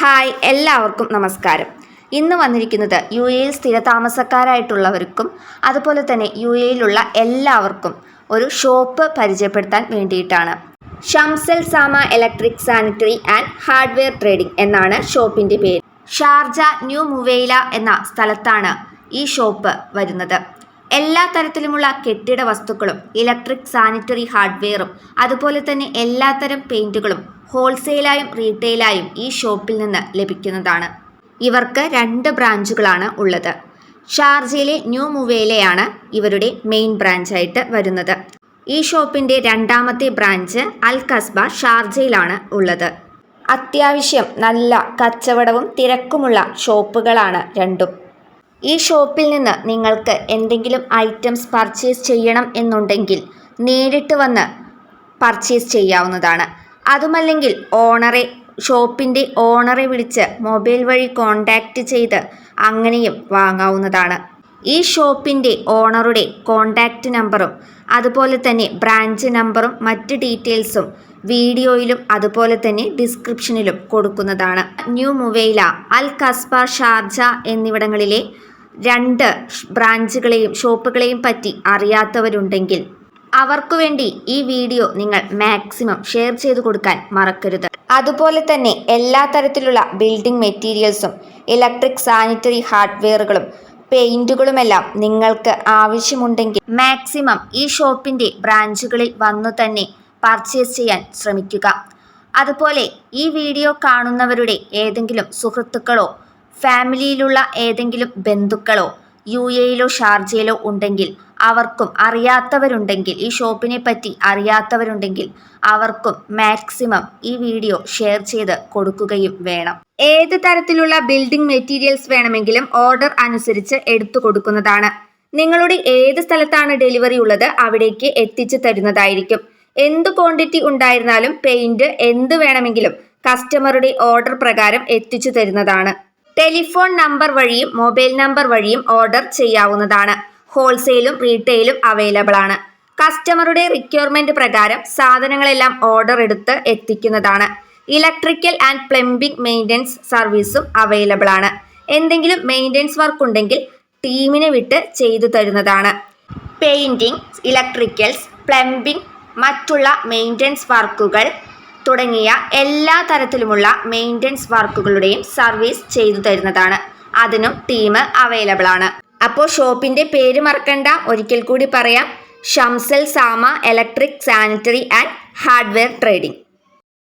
Hi എല്ലാവർക്കും നമസ്കാരം. ഇന്ന് വന്നിരിക്കുന്നത് യു എയിൽ സ്ഥിരതാമസക്കാരായിട്ടുള്ളവർക്കും അതുപോലെ തന്നെ യു എയിലുള്ള എല്ലാവർക്കും ഒരു ഷോപ്പ് പരിചയപ്പെടുത്താൻ വേണ്ടിയിട്ടാണ്. Shamsal Sama electric sanitary and hardware trading എന്നാണ് ഷോപ്പിന്റെ പേര്. ഷാർജ ന്യൂ മുവേല എന്ന സ്ഥലത്താണ് ഈ ഷോപ്പ് വരുന്നത്. എല്ലാ തരത്തിലുമുള്ള കെട്ടിട വസ്തുക്കളും ഇലക്ട്രിക് സാനിറ്ററി ഹാർഡ്വെയറും അതുപോലെ തന്നെ എല്ലാത്തരം പെയിന്റുകളും ഹോൾസെയിലായും റീറ്റെയിലായും ഈ ഷോപ്പിൽ നിന്ന് ലഭിക്കുന്നതാണ്. ഇവർക്ക് രണ്ട് ബ്രാഞ്ചുകളാണ് ഉള്ളത്. ഷാർജയിലെ ന്യൂ മുവേലയാണ് ഇവരുടെ മെയിൻ ബ്രാഞ്ചായിട്ട് വരുന്നത്. ഈ ഷോപ്പിന്റെ രണ്ടാമത്തെ ബ്രാഞ്ച് അൽ കസ്ബ ഷാർജയിലാണ് ഉള്ളത്. അത്യാവശ്യം നല്ല കച്ചവടവും തിരക്കുമുള്ള ഷോപ്പുകളാണ് രണ്ടും. ഈ ഷോപ്പിൽ നിന്ന് നിങ്ങൾക്ക് എന്തെങ്കിലും ഐറ്റംസ് പർച്ചേസ് ചെയ്യണം എന്നുണ്ടെങ്കിൽ നേരിട്ട് വന്ന് പർച്ചേസ് ചെയ്യാവുന്നതാണ്. അതുമല്ലെങ്കിൽ ഓണറെ ഷോപ്പിന്റെ ഓണറെ വിളിച്ച് മൊബൈൽ വഴി കോണ്ടാക്റ്റ് ചെയ്ത് അങ്ങനെയും വാങ്ങാവുന്നതാണ്. ഈ ഷോപ്പിന്റെ ഓണറുടെ കോണ്ടാക്റ്റ് നമ്പറും അതുപോലെ തന്നെ ബ്രാഞ്ച് നമ്പറും മറ്റ് ഡീറ്റെയിൽസും വീഡിയോയിലും അതുപോലെ തന്നെ ഡിസ്ക്രിപ്ഷനിലും കൊടുക്കുന്നതാണ്. New Muwaileh Al Qasba Sharjah എന്നിവിടങ്ങളിലെ രണ്ട് ബ്രാഞ്ചുകളെയും ഷോപ്പുകളെയും പറ്റി അറിയാത്തവരുണ്ടെങ്കിൽ അവർക്കു വേണ്ടി ഈ വീഡിയോ നിങ്ങൾ മാക്സിമം ഷെയർ ചെയ്ത് കൊടുക്കാൻ മറക്കരുത്. അതുപോലെ തന്നെ എല്ലാ തരത്തിലുള്ള ബിൽഡിംഗ് മെറ്റീരിയൽസും ഇലക്ട്രിക് സാനിറ്ററി ഹാർഡ്വെയറുകളും പെയിന്റുകളുമെല്ലാം നിങ്ങൾക്ക് ആവശ്യമുണ്ടെങ്കിൽ മാക്സിമം ഈ ഷോപ്പിന്റെ ബ്രാഞ്ചുകളിൽ വന്നു തന്നെ പർച്ചേസ് ചെയ്യാൻ ശ്രമിക്കുക. അതുപോലെ ഈ വീഡിയോ കാണുന്നവരുടെ ഏതെങ്കിലും സുഹൃത്തുക്കളോ ഫാമിലിയിലുള്ള ഏതെങ്കിലും ബന്ധുക്കളോ യു എയിലോ ഷാർജയിലോ ഉണ്ടെങ്കിൽ അവർക്കും അറിയാത്തവരുണ്ടെങ്കിൽ ഈ ഷോപ്പിനെ പറ്റി അറിയാത്തവരുണ്ടെങ്കിൽ അവർക്കും മാക്സിമം ഈ വീഡിയോ ഷെയർ ചെയ്ത് കൊടുക്കുകയും വേണം. ഏത് തരത്തിലുള്ള ബിൽഡിംഗ് മെറ്റീരിയൽസ് വേണമെങ്കിലും ഓർഡർ അനുസരിച്ച് എടുത്തു കൊടുക്കുന്നതാണ്. നിങ്ങളുടെ ഏത് സ്ഥലത്താണ് ഡെലിവറി ഉള്ളത് അവിടേക്ക് എത്തിച്ചു തരുന്നതായിരിക്കും. എന്ത് ക്വാണ്ടിറ്റി ഉണ്ടായിരുന്നാലും പെയിന്റ് എന്ത് വേണമെങ്കിലും കസ്റ്റമറുടെ ഓർഡർ പ്രകാരം എത്തിച്ചു തരുന്നതാണ്. ടെലിഫോൺ നമ്പർ വഴിയും മൊബൈൽ നമ്പർ വഴിയും ഓർഡർ ചെയ്യാവുന്നതാണ്. ഹോൾസെയിലും റീറ്റെയിലും അവൈലബിൾ ആണ്. കസ്റ്റമറുടെ റിക്വയർമെന്റ് പ്രകാരം സാധനങ്ങളെല്ലാം ഓർഡർ എടുത്ത് എത്തിക്കുന്നതാണ്. ഇലക്ട്രിക്കൽ ആൻഡ് പ്ലംബിംഗ് മെയിന്റനൻസ് സർവീസും അവൈലബിൾ ആണ്. എന്തെങ്കിലും മെയിന്റനൻസ് വർക്ക് ഉണ്ടെങ്കിൽ ടീമിനെ വിട്ട് ചെയ്തു തരുന്നതാണ്. പെയിന്റിംഗ് ഇലക്ട്രിക്കൽസ് പ്ലംബിംഗ് മറ്റുള്ള മെയിന്റനൻസ് വർക്കുകൾ തുടങ്ങിയ എല്ലാ തരത്തിലുമുള്ള മെയിന്റനൻസ് വർക്കുകളുടെയും സർവീസ് ചെയ്തു തരുന്നതാണ്. അതിനും ടീം അവൈലബിൾ ആണ് അപ്പോൾ ഷോപ്പിന്റെ പേര് മറക്കണ്ട. ഒരിക്കൽ കൂടി പറയാം. Shamsal Sama electric sanitary and hardware trading.